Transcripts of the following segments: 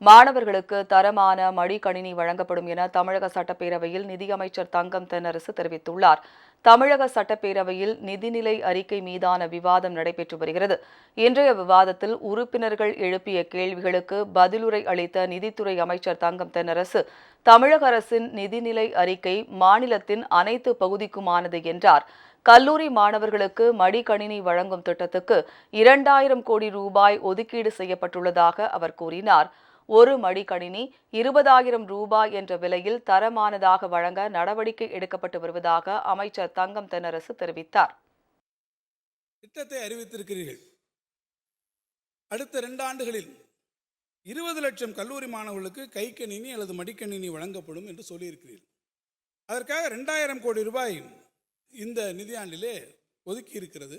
மாணவர்களுக்கு தரமான மடிக்கணினி வழங்கப்படும் என தமிழக சட்டப்பேரவையில் நிதியமைச்சர் தங்கம் தென்னரசு தெரிவித்துள்ளார். தமிழக சட்டப்பேரவையில் நிதிநிலை அறிக்கை மீதான விவாதம் நடைபெற்று வருகிறது. இன்றைய விவாதத்தில் உறுப்பினர்கள் எழுப்பிய கேள்விகளுக்கு பதிலுரை அளித்த நிதித்துறை அமைச்சர் தங்கம் தென்னரசு தமிழக அரசின் நிதிநிலை அறிக்கை மாநிலத்தின் அனைத்து பகுதிக்குமானது என்றார். கல்லூரி மாணவர்களுக்கு மடிக்கணினி வழங்கும் திட்டத்துக்கு இரண்டாயிரம் கோடி ரூபாய் ஒதுக்கீடு செய்யப்பட்டுள்ளதாக அவர் கூறினார். ஒரு மடிக்கணினி இருபதாயிரம் ரூபாய் என்ற விலையில் தரமானதாக வழங்க நடவடிக்கை எடுக்கப்பட்டு வருவதாக அமைச்சர் தங்கம் தென்னரசு தெரிவித்தார். திட்டத்தை அறிவித்திருக்கிறீர்கள். அடுத்த ரெண்டு ஆண்டுகளில் இருபது லட்சம் கல்லூரி மாணவர்களுக்கு கைக்கணினி அல்லது மடிக்கணினி வழங்கப்படும் என்று சொல்லியிருக்கிறீர்கள். அதற்காக ரெண்டாயிரம் கோடி ரூபாய் இந்த நிதியாண்டிலே ஒதுக்கி இருக்கிறது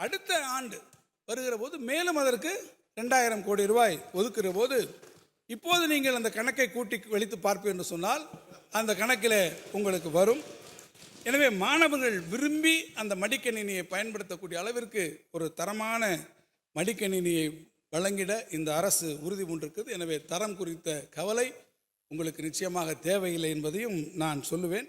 அடுத்த ஆண்டு வருகிற போது மேலும் அதற்கு ரெண்டாயிரம் கோடி ரூபாய் ஒதுக்குற போது இப்போது நீங்கள் அந்த கணக்கை கூட்டி வெளித்து பார்ப்பு என்று சொன்னால் அந்த கணக்கில் உங்களுக்கு வரும். எனவே மாணவர்கள் விரும்பி அந்த மடிக்கணினியை பயன்படுத்தக்கூடிய அளவிற்கு ஒரு தரமான மடிக்கணினியை வழங்கிட இந்த அரசு உறுதி பூண்டிருக்கிறது. எனவே தரம் குறித்த கவலை உங்களுக்கு நிச்சயமாக தேவையில்லை என்பதையும் நான் சொல்லுவேன்.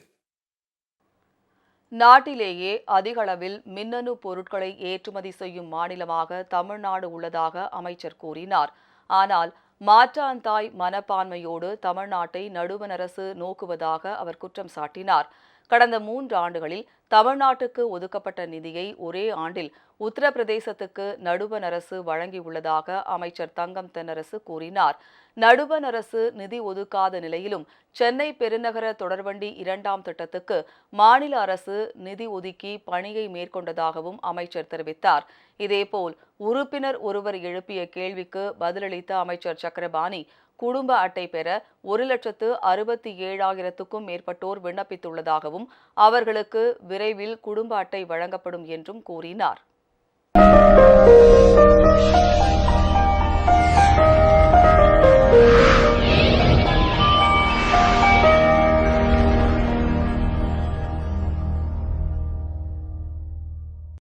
நாட்டிலேயே அதிகளவில் மின்னணு பொருட்களை ஏற்றுமதி செய்யும் மாநிலமாக தமிழ்நாடு உள்ளதாக அமைச்சர் கூறினார். ஆனால் மாற்றாந்தாய் மனப்பான்மையோடு தமிழ்நாட்டை நடுவண் அரசு நோக்குவதாக அவர் குற்றம் சாட்டினார். கடந்த மூன்று ஆண்டுகளில் தமிழ்நாட்டுக்கு ஒதுக்கப்பட்ட நிதியை ஒரே ஆண்டில் உத்தரப்பிரதேசத்துக்கு நடுவண் அரசு வழங்கியுள்ளதாக அமைச்சர் தங்கம் தென்னரசு கூறினார். நடுவண் அரசு நிதி ஒதுக்காத நிலையிலும் சென்னை பெருநகர தொடர்வண்டி இரண்டாம் திட்டத்துக்கு மாநில அரசு நிதி ஒதுக்கி பணியை மேற்கொண்டதாகவும் அமைச்சர் தெரிவித்தார். இதேபோல் உறுப்பினர் ஒருவர் எழுப்பிய கேள்விக்கு பதிலளித்த அமைச்சர் சக்கரபாணி குடும்ப அட்டை பெற ஒரு லட்சத்து அறுபத்தி ஏழாயிரத்துக்கும் மேற்பட்டோர் விண்ணப்பித்துள்ளதாகவும் அவர்களுக்கு விரைவில் குடும்ப அட்டை வழங்கப்படும் என்றும் கூறினார்.